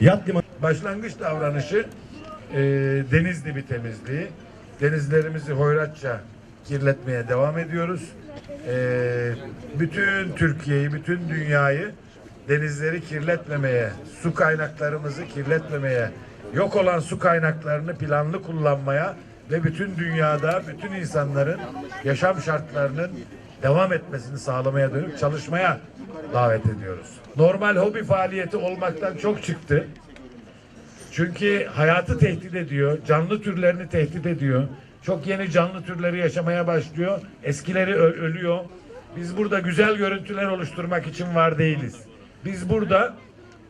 Yat Başlangıç davranışı e, deniz dibi temizliği. Denizlerimizi hoyratça kirletmeye devam ediyoruz. E, bütün Türkiye'yi, bütün dünyayı denizleri kirletmemeye, su kaynaklarımızı kirletmemeye, yok olan su kaynaklarını planlı kullanmaya ve bütün dünyada bütün insanların yaşam şartlarının devam etmesini sağlamaya dönük çalışmaya davet ediyoruz. Normal hobi faaliyeti olmaktan çok çıktı. Çünkü hayatı tehdit ediyor, canlı türlerini tehdit ediyor. Çok yeni canlı türleri yaşamaya başlıyor. Eskileri ölüyor. Biz burada güzel görüntüler oluşturmak için var değiliz. Biz burada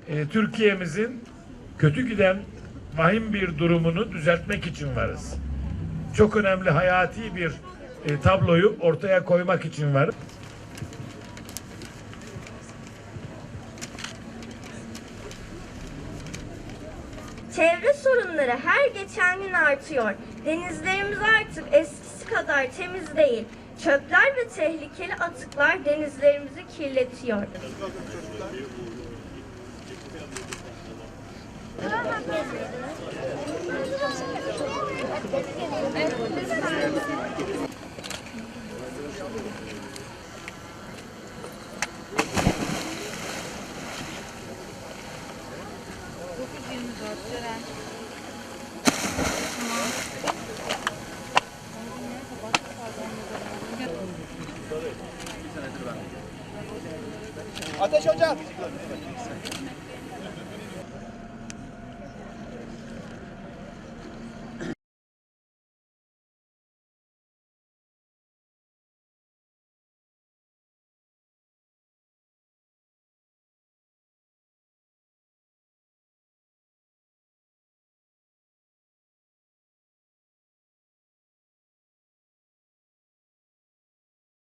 e, Türkiye'mizin kötü giden vahim bir durumunu düzeltmek için varız. Çok önemli hayati bir e, tabloyu ortaya koymak için varız. Çevre sorunları her geçen gün artıyor. Denizlerimiz artık eskisi kadar temiz değil. Çöpler ve tehlikeli atıklar denizlerimizi kirletiyor. Ateş hocam.